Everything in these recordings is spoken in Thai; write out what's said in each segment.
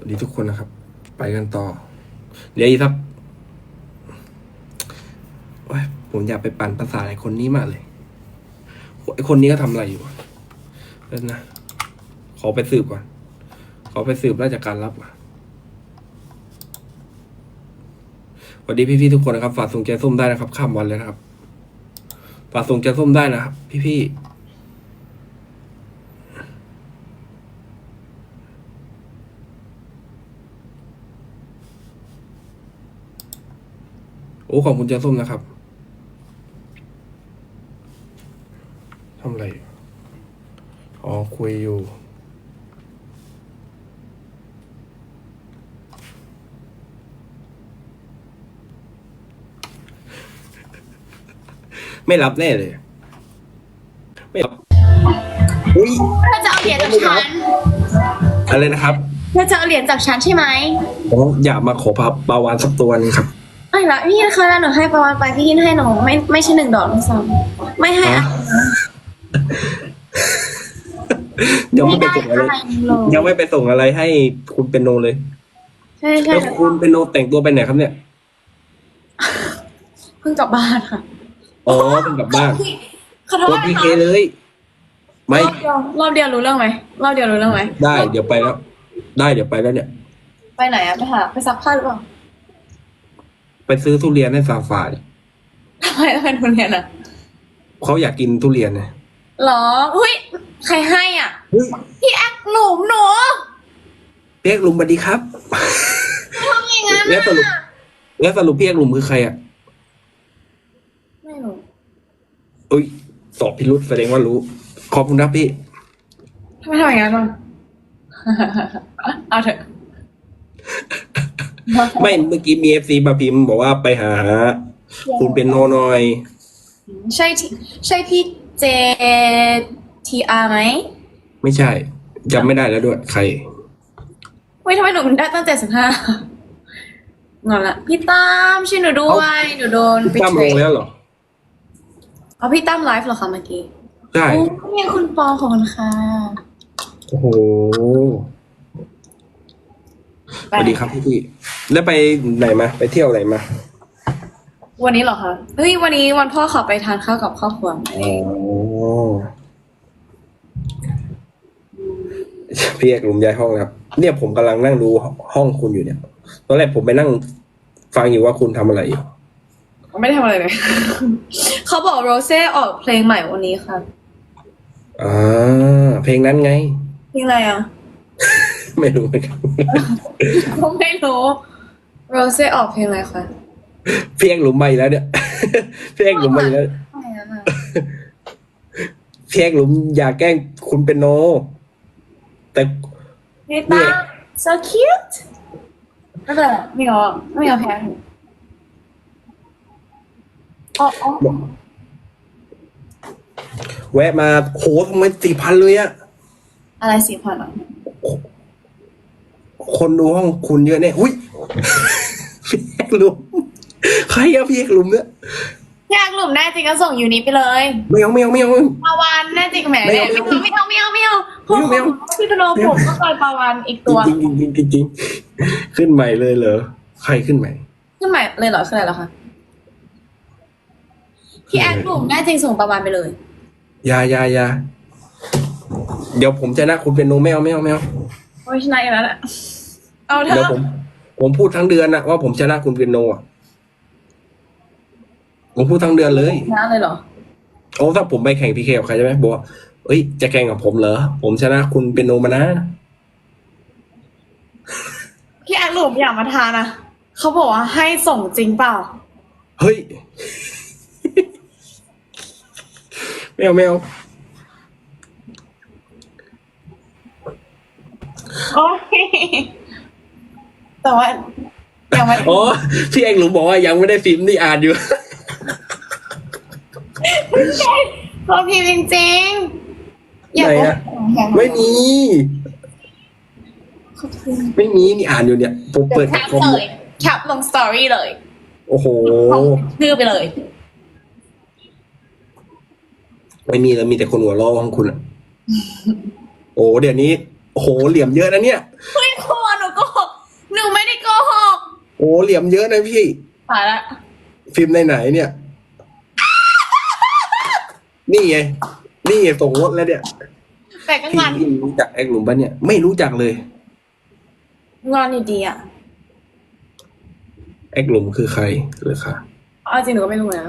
วัสดีทุกคนนะครับ ไปกันต่อเดี๋ยวอีกสักผมอยากไปปั่นภาษาไอ้คนนี้มากเลยไอ้คนนี้ก็ทำอะไรอยู่เดี๋ยวนะขอไปสืบก่อน ขอไปสืบราชการรับก่อนสวัสดีพี่ๆทุกคนนะครับ ฝากส่งใจส้มได้นะครับ ข้ามวันเลยนะครับ ฝากส่งใจส้มได้นะครับ พี่ๆ โอ้ขอบคุณเจ้าส้มนะครับทำอะไรอยู่อ๋อคุยอยู่ไม่รับแน่เลย ไม่รับ อุ้ยเธอจะเอาเหรียญจากฉัน อะไรนะครับ เธอจะเอาเหรียญจากฉันใช่ไหมผมอยากมาขอปลาปลาวานสักตัวหนึงครับ ไม่ละพี่นะคะแล้วหนูให้ประวันไปพี่ยินให้หนูไม่ไม่ใช่หนึ่งดอกด้วยซ้ำไม่ให้อะยังไม่ไม่ไปได้ส่งอะไรอะไรเลยยังไม่ไปส่งอะไรให้คุณเป็นโนเลยใช่ใช่แล้วคุณเป็นโนแต่งตัวไปไหนครับเนี่ยเพิ่งกลับบ้านค่ะอ๋อเพิ่งกลับบ้านขอโทตัวษพีนะเคเลย ไม่ รอบเดียวรอบเดียวรู้เรื่องไหมรอบเดียวรู้เรื่องไหมได้ เดี๋ยวไปแล้ว ได้เดี๋ยวไปแล้วเนี่ย ไปไหนอะไปหาไปซักผ้าหรือเปล่า ไปซื้อทุเรียนให้ซาฟาดิทำไมต้องเป็นทุเรียนอะเขาอยากกินทุเรียนไงหรออุ้ยใครให้อะเฮ้ยพี่แอคหนูหนูเปียกหลุมสวัสดีครับ ทำอย่างนั้นแล้วสรุปอะแล้วสรุปเปียกหลุมคือใครอะไม่รู้อุ้ยสอบพิรุษแสดงว่ารู้ ขอบคุณครับพี่ ทำไมทำอย่างนั้นวะเอาเถอะ ไม่เมื่อกี้มีเอฟซีมาพิมพ์บอกว่าไปหา คุณเป็นโนหน่อย ใช่ที่ใช่พี่เจทีอาร์ไหมไม่ใช่จำไม่ได้แล้วด้วยใครเฮ้ยทำไมหนูได้ตั้งแต่สิบห้างอนละพี่ตั้มช่วยหนูด้วยหนูโดนตั้มลงแล้วเหรอเอาพี่ตั้มไลฟ์เหรอคะเมื่อกี้ใช่โอ้ยคุณปอขอบคุณค่ะโอ้โห สวัสดีครับพี่พี่แล้วไปไหนมา ไปเที่ยวไหนมา วันนี้เหรอคะเฮ้ยวันนี้วันพ่อขอไปทานข้าวกับครอบครัวอ๋อพี่เอกหลุมย้ายห้องแล้วเนี่ยผมกำลังนั่งดูห้องคุณอยู่เนี่ยตอนแรกผมไปนั่งฟังอยู่ว่าคุณทำอะไรอยู่ไม่ได้ทำอะไรเลยเขาบอกโรเซ่ออกเพลงใหม่วันนี้ค่ะอ่าเพลงนั้นไง เพลงอะไรอะ ไม่รู้เหมือนกันก็ไม่รู้โรเซ่ออกเพลงอะไรคะพี่เอกหลุมใหม่แล้วเนี่ยพี่เอกหลุมใหม่แล้วไม่นั้นอะพี่เอกหลุมอย่าแกล้งคุณเป็นโน แต่นี่ตา so cute ไม่เป็นไรไม่เอาอะไม่เอาแพ้อ๋ออ๋อแวะมาโหทำไมสี่พันเลยอะอะไรสี่พันอะ คนดูห้องคุณเยอะเนี่ยอุ้ยพี่เอกหลุมใครอะพี่เอกหลุมเนี่ยอยากหลุมแน่จริงก็ส่งยูนิไปเลยไม่เอาไม่เอาไม่เอา ปาวานแน่จริงแหมไม่เนี่ยเอาไม่เอาไม่เอาไม่เอาไม่เอาไม่เอา พี่พโนผมก็เคยปาวานอีกตัว จริงจริงจริงจริงจริงขึ้นใหม่เลยเหรอใครขึ้นใหม่ ขึ้นใหม่เลยเหรอคืออะไรเหรอคะพี่แอดหลุมแน่จริงส่งปาวานไปเลย อยาอยาอยาเดี๋ยวผมจะนะคุณเป็นโนไม่เอาไม่เอา ไม่เอาโอ้ยชนะอีกแล้วแหละเอาเถเดี๋ยวอะผมผมพูดทั้งเดือนนะว่าผมชนะคุณเป็นโนอะผมพูดทั้งเดือนเลยชนะเลยเหรอ โอ้ถ้าผมไปแข่งพีเคกับใครใช่ไหมบอกว่าเอ้ย จะแข่งกับผมเหรอ ผมชนะคุณเป็นโนมานะ พี่แอดหลุมอยากมาทานอะ เขาบอกว่าให้ส่งจริงเปล่า เฮ้ยไม่เอาไม่เอา โอ้ยแต่ว่ายังไม่อ๋อพี่เอกหลุมบอกว่ายังไม่ได้ฟิล์มนี่อ่านอยู่เขาพิมพ์จริงๆอยากไหนอะไม่มี ไม่มีนี่อ่านอยู่เนี่ยผมเปิดแคปคอมเลยแคปลงสตอรี่เลย โอ้โหชื่อไปเลย ไม่มีแล้วมีแต่คนหัวล้อของคุณอะโอ้เดี๋ยวนี้ โอ้โหเหลี่ยมเยอะนะเนี่ยเฮ้ยครัวหนูก็โหโอ้เหลี่ยมเยอะนะพี่ตายละฟิล์มไหนๆเนี่ย นี่ไง นี่ไงส่งรถแล้วเนี่ยแต่ก็พี่งานพี่รู้จักแอกหลุมปะเนี่ย ไม่รู้จักเลยงานดีๆอะแอกหลุมคือใครหรือคะเอาจริงหนูก็ไม่รู้นะ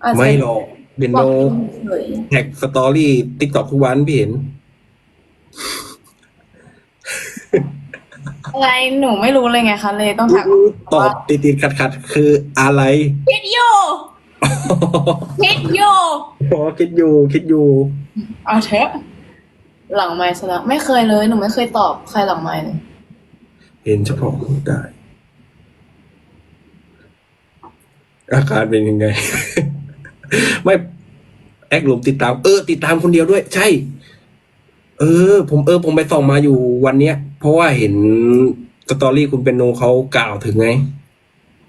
เอาจริงไม่หรอกเบนบโนอกเฉยแท็กสตอรี่ติ๊กต็อกทุกวันพี่เห็น อะไรหนูไม่รู้เลยไงคะเลยต้องถามตอบติดติดขัดขัดๆคืออะไรคิดอยู่คิดอยู่พอคิดอยู่คิดอยู่เอาเถอะหลังไม้ซะแล้วไม่เคยเลยหนูไม่เคยตอบใครหลังไม้เลยเห็นเฉพาะได้ อาการเป็นยังไง ไม่แอคหลุมติดตาม เออ ติดตามคนเดียวด้วย ใช่ เออ ผมเออ ผมไปส่องมาอยู่วันเนี้ย เพราะว่าเห็นสตอรี่คุณเป็นโนเขากล่าวถึงไง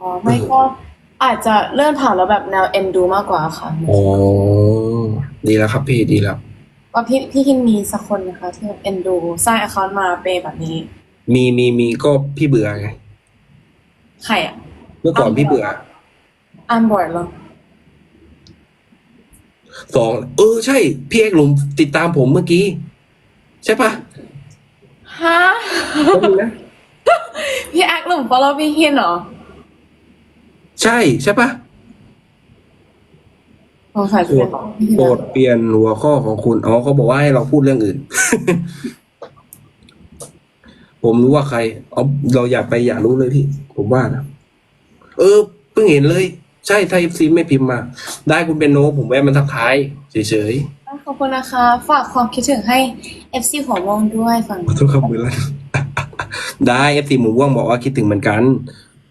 อ๋อไม่ก็อาจจะเลื่อนผ่านแล้วแบบแนวเอ็นดูมากกว่าค่ะอ๋อดีแล้วครับพี่ดีแล้วว่าพี่พี่คินมีสักคนนะคะ ที่แบบเอ็นดูสร้างแอคเคาท์มาเปย์แบบนี้ มีมีมีก็พี่เบื่อไง ใครอะเมื่อก่อนพี่เบื่ออันบอร์ดเหรอสองเออ ใช่ พี่เอกหลุมติดตามผมเมื่อกี้ ใช่ปะฮะแป๊บนึงนะพี่แอคหนุ่ม follow พี่คินเหรอใช่ใช่ปะสงสัยจะเป็นของพี่คินโปรดนะเปลี่ยนหัวข้อของคุณอ๋อเขาบอกว่าให้เราพูดเรื่องอื่น ผมรู้ว่าใครเอาเราอยากไปอยากรู้เลยพี่ ผมว่านะเออเพิ่งเห็นเลย ใช่ถ้าเอฟซีไม่พิมพ์มา ได้คุณเป็นโนผมแวะมันทักทายเฉย ขอบคุณนะคะ ฝากความคิดถึงให้ FC หัววงด้วยฝั่งๆขอโทษครับมือลั่นได้เอฟซีหมูว่างบอกว่าคิดถึงเหมือนกัน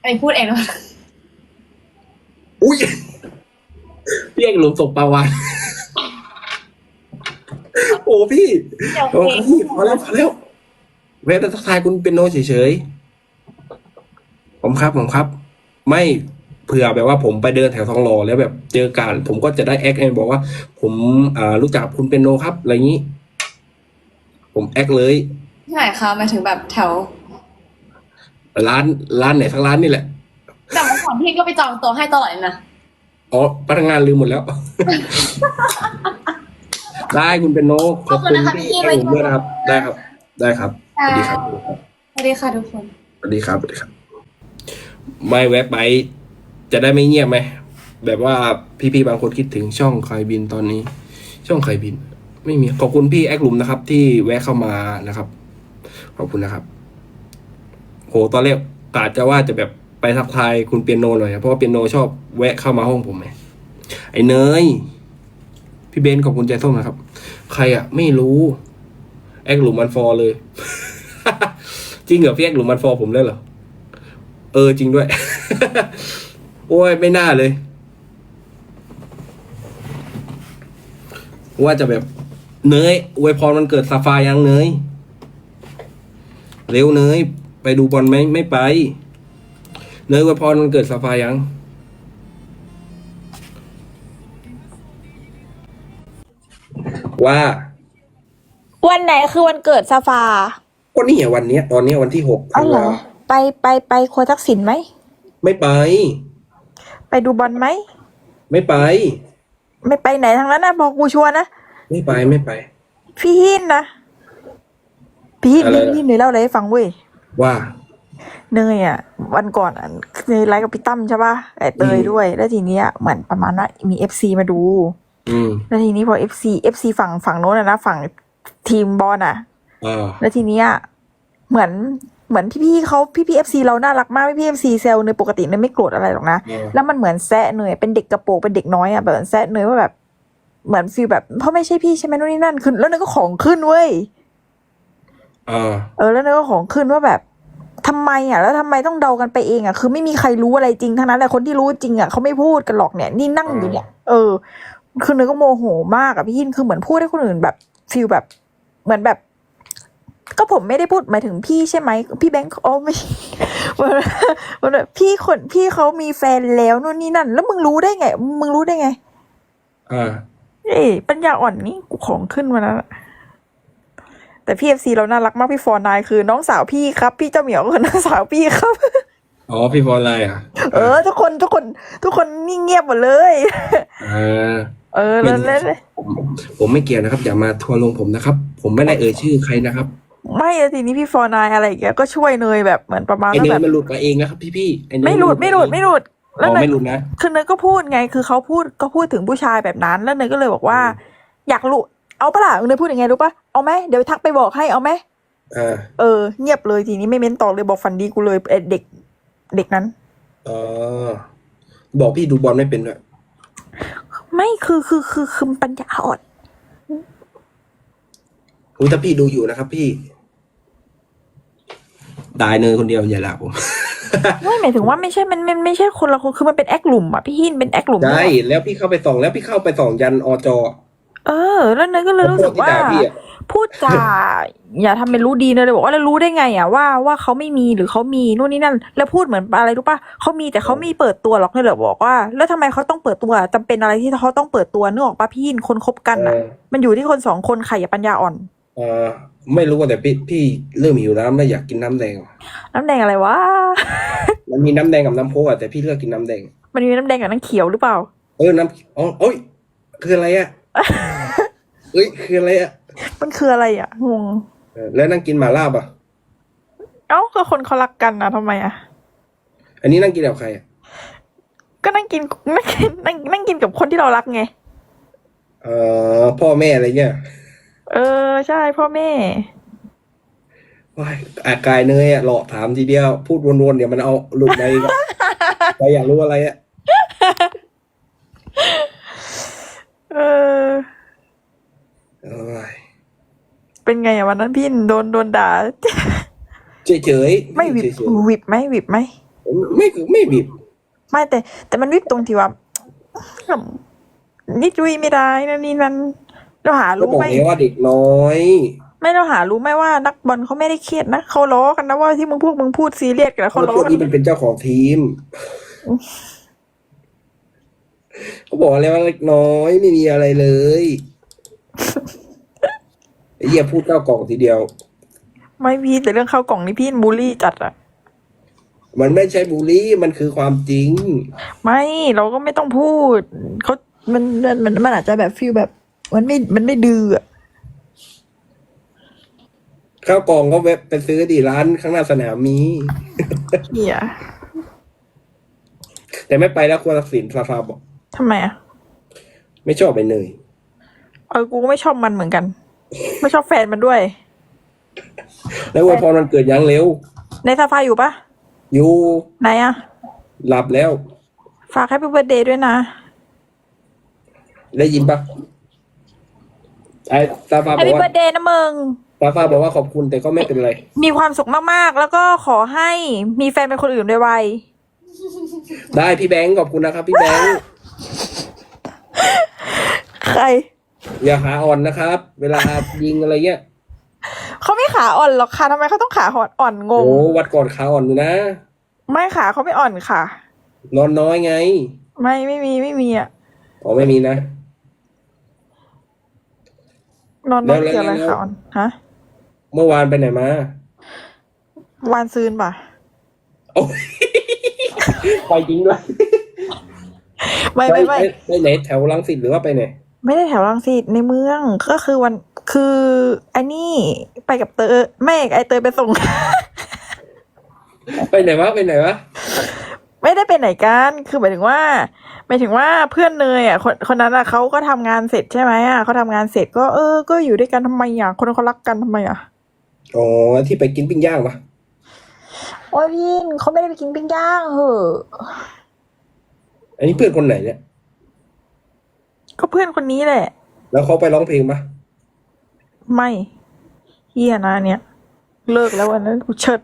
ไอ้พูดเองนะอุ้ยพี่เอกหลุมศพปลาวานโอ้พี่เดี๋ยวโอ้เองพี่พอแล้วพอแล้วแวะทักทายคุณเป็นโนเฉยๆผมครับผมครับ ไม่ เผื่อแบบว่าผมไปเดินแถวทองหล่อแล้วแบบเจอกันผมก็จะได้แอคเองบอกว่า ผมอ่ารู้จักคุณเป็นโนครับอะไรอย่างนี้ ผมแอคเลยที่ไหนคะหมายถึงแบบแถว ร้านร้านไหนทั้งร้านนี่แหละแต่เมื่อก่อนพี่ก็ไปจองโต๊ะให้ตลอดเลยนะอ๋อพนักงานลืมหมดแล้ว ได้คุณเป็นโนขอบคุณที่ให้ผมด้วยนะครับ ได้ครับ ได้ครับสวัสดีครับสวัสดีค่ะทุกคนสวัสดีครับสวัสดีครับ ไม่แวะไป จะได้ไม่เงียบไหม แบบว่าพี่ๆบางคนคิดถึงช่องใครบินตอนนี้ ช่องใครบิน ไม่มีขอบคุณพี่แอคลุมนะครับ ที่แวะเข้ามานะครับ ขอบคุณนะครับโหตอนแรกกาจะว่าจะแบบไปทักทายคุณเปียโนหน่อยนะเพราะว่าเปียโนชอบแวะเข้ามาห้องผมไงไอ้เนยพี่เบนขอบคุณใจส้มนะครับ ใครอะไม่รู้ แอคหลุมมันฟอเลย จริงเหรอพี่แอคหลุมมันฟอผมเลยเหรอ เออจริงด้วย โอ้ยไม่น่าเลย ว่าจะแบบเนยอวยพรมันเกิดซาฟายังเนยเร็วเนยไปดูบอลไหมไม่ไป เนยอวยพรมันเกิดซาฟายังว่า วันไหนคือวันเกิดซาฟาก็นี่อะวันเนี้ย ตอนเนี้ยวันที่หกอ๋อเหรอ ไปไปไปครัวทักษิณไหม ไม่ไป ไปดูบอลไหม ไม่ไป ไม่ไปไหนทั้งนั้นนะบอกกูชัวร์นะไม่ไปไม่ไป พี่หินนะพี่หินอะไรพี่หินหนูเล่าอะไรให้ฟังเว้ยว่าเนยอะ วันก่อนอะเนยไลฟ์กับพี่ตั้มใช่ป่ะไอเตยอืมด้วย แล้วทีเนี้ยเหมือนประมาณว่ามีเอฟซีมาดู อืมแล้วทีนี้พอเอฟซีเอฟซีฝั่งฝั่งโน้นอะนะฝั่งทีมบอลอะ อ่าแล้วทีเนี้ยเหมือน เหมือนพี่ๆเขาพี่ๆเอฟซีเราน่ารักมากพี่ๆเอฟซีเซลเนยปกติเนยไม่โกรธอะไรหรอกนะอ่าแล้วมันเหมือนแซะเนยเป็นเด็กกระโปรงเป็นเด็กน้อยอะแบบแซะเนยว่าแบบเหมือนฟีลแบบเพราะไม่ใช่พี่ใช่ไหมนู่นนี่นั่นขึ้นแล้วเนยก็ของขึ้นเว้ยอ่าเออแล้วเนยก็ของขึ้นว่าแบบทำไมอะแล้วทำไมต้องเดากันไปเองอะคือไม่มีใครรู้อะไรจริงทั้งนั้นแหละคนที่รู้จริงอะเขาไม่พูดกันหรอกเนี่ย นี่นั่งอยู่เนี่ย เออ คือเนยก็โมโหมากอะพี่ยินคือเหมือนพูดให้คนอื่นแบบฟีลแบบ เหมือนแบบ ก็ผมไม่ได้พูดหมายถึงพี่ใช่ไหมพี่แบงค์โอ้ไม่มันมันแบบพี่คนพี่เขามีแฟนแล้วนู่นนี่นั่น แล้วมึงรู้ได้ไง มึงรู้ได้ไงอ่าเอ้ยปัญญาอ่อนนี่กูของขึ้นมาแล้วแต่พี่เอฟซีเราน่ารักมากพี่ฟอร์นายคือน้องสาวพี่ครับ พี่เจ้าเหมียวก็คือน้องสาวพี่ครับอ๋อพี่ฟอร์ไลน์อะเออ ทุกคนทุกคน ทุกคนนิ่งเงียบหมดเลยอ่าเออแล้วแล้วแล้วผมผมไม่เกี่ยวนะครับ อย่ามาทัวร์ลงผมนะครับ ผมไม่ได้เอ่ยชื่อใครนะครับ ไม่แล้วทีนี้พี่ฟอร์นายอะไรอย่างเงี้ยก็ช่วยเนยแบบเหมือนประมาณไอว่าเนแบยบ มันหลุดมาเองนะครับ พี่พี่ๆไอ้เนยไม่หลุดไม่หลุดไม่หลุดอ๋แล้วอเนย ไม่หลุดนะ คือเนยก็พูดไง คือเขาพูดก็พูดถึงผู้ชายแบบนั้น แล้วเนยก็เลยบอกว่า อยากรู้ เอาปะล่ะเนยพูดยังไงรู้ปะเอาไหมเดี๋ยวทักไปบอกให้เอาไหมอ่าเออ เงียบเลยทีนี้ไม่เม้นต่อเลยบอกฟันดีกูเลยไอ้เด็ก เด็กนั้น อ๋อบอกพี่ดูบอลไม่เป็นด้วยไม่คือคือคือคือปัญญาอ่อน อุ๊ยถ้าพี่ดูอยู่นะครับ พี่ ตายเนยคนเดียวอย่าด่าผม ไม่หมายถึงว่าไม่ใช่มันมันไม่ใช่คนละคนคือมันเป็นแอคหลุมอะพี่หินเป็นแอคหลุมใช่ด้วยแล้วพี่เข้าไปส่องแล้วพี่เข้าไปส่องยันอจอเออ แล้วเนยก็เลยรู้สึกว่าที่ด่พี่อะพูดจาอย่าทำเป็นรู้ดีเนยเลยบอกว่าแล้วรู้ได้ไง อะว่าว่าเขาไม่มีหรือเขามีนู่นนี่นั่น แล้วพูดเหมือนอะไรรู้ป่ะเขามีแต่เขาไม่เปิดตัวหรอกเนยเลยบอกว่า แล้วทำไมเขาต้องเปิดตัวจำเป็นอะไรที่เขาต้องเปิดตัวนึกออกป่ะพี่หินคนคบกันอะเออมันอยู่ที่คนสองคนใครอย่าปัญญาอ่อน เอ่อ ไม่รู้ว่าแต่พี่พี่เริ่มหิวน้ำแล้วอยากกินน้ำแดง น้ำแดงอะไรวะ มันมีน้ำแดงกับน้ำโค้กอะแต่พี่เลือกกินน้ำแดง มันมีน้ำแดงกับน้ำเขียวหรือเปล่า เออ น้ำอ๋อเอ้ย คืออะไรอะเอ้ย คืออะไรอะมันคืออะไรอะงงเออแล้วนั่งกินหม่าล่าปะเอ้าก็คนเขารักกันนะทำไมอะอันนี้นั่งกินกับใครอะก็นั่งกินนั่งกินนั่งนั่งกินกับคนที่เรารักไง เอ่อพ่อแม่อะไรเงี้ย เออ ใช่พ่อแม่ ว้ายอากายเนยอะหลอกถามทีเดียว พูดวนๆเดี๋ยวมันเอาหลุดไปอีกอะ ใครอยากรู้อะไรอะเออเอ้ยเป็นไงอะวันนั้นพี่โดนโดนด่า เฉยๆไม่วิบเฉยวิบไหมวิบไหม ๆไม่ไม่บิบไม่แต่แต่มันวิบตรงที่ว่านี่จุยไม่ได้นะนี่มัน เราหาก็รู้บอกไหมแล้วว่าเด็กน้อย ไม่เราหารู้ไหมว่านักบอลเขาไม่ได้เครียดนะเขาล้อกันนะว่าที่มึงพวกมึงพูดซีเรียสกันแล้วเพราะเขาล้อพวกกันนี้มันเป็นเจ้าของทีม เขาบอกแล้วว่าเล็กน้อยไม่มีอะไรเลยไอ้เหี้ยพูดเก้ากล่องทีเดียว ไม่พี่แต่เรื่องข้าวกล่องนี่พี่บูลลี่จัดอะมันไม่ใช่บูลลี่มันคือความจริง ไม่เราก็ไม่ต้องพูดเขามันมันมันมันอาจจะแบบฟีลแบบ มันไม่มันไม่ดื้ออะข้าวกล่องก็แวะไปซื้อดีร้านข้างหน้าสนามมี เหี้ยแต่ไม่ไปแล้วควรตักสินฟาฟาบอก ทำไมอะไม่ชอบไปเนยเออกูก็ไม่ชอบมันเหมือนกัน ไม่ชอบแฟนมันด้วย แล้วอวยพรมันเกิดยังเร็ว ในซาฟาอยู่ปะอยู่ไหนอะหลับแล้ว ฝากให้เบิร์ดเดย์ด้วยนะ ได้ยินปะ ไอ้ตาฟ้าบ h อ a ก p ปี้ว่าเบิร์ดเดย์นะมึง ตาฟ้าบอกว่าขอบคุณแต่ก็ไม่เป็นไร มีความสุขมากๆ แล้วก็ขอให้มีแฟนเป็นคนอื่นไวได้พี่แบงค์ขอบคุณนะครับ พี่แบงค์ๆใคร อย่าขาอ่อนนะครับ เวลายิงอะไรเงี้ยเขาไม่ขาอ่อนหรอกค่ะทำไมเขาต้องขาอ่อนงโอ้งวัดก่อนขาอ่อนอยู่นะ ไม่ขาเขาไม่อ่อนค่ะ นอนน้อยไงไม่ไม่มีไม่มีอะอ๋อไม่มีนะ นอนน้อยแล้วเกี่ยวอะไรแล้วขาอ่อนฮะเมื่อวานไปไหนมา วานซืนป่ะ โอ้ย ไปจริงด้วยไม่ไม่ไม่ ไปไหนแถวรังสิตหรือว่าไปไหน ไม่ได้แถวรังสิตในเมืองก็คือวันคือไอ้นี่ไปกับเตยไม่ไอเตยไปส่ง ไปไหนวะไปไหนวะ ไม่ได้ไปไหนกันคือหมายถึงว่าหมายถึงว่าเพื่อนเนยอะคนคนนั้นอะเขาก็ทำงานเสร็จใช่ไหมอะเขาทำงานเสร็จก็เออ ก็อยู่ด้วยกันทำไมอะคนเขารักกันทำไมอะอ๋อที่ไปกินปิ้งย่างปะโอ้ยพี่เขาไม่ได้ไปกินปิ้งย่างเหอะอันนี้เพื่อนคนไหนเนี่ยก็เพื่อนคนนี้แหละ แล้วเขาไปร้องเพลงปะไม่เฮียนะอันเนี่ย เลิกแล้ววันนั้นกูเชิด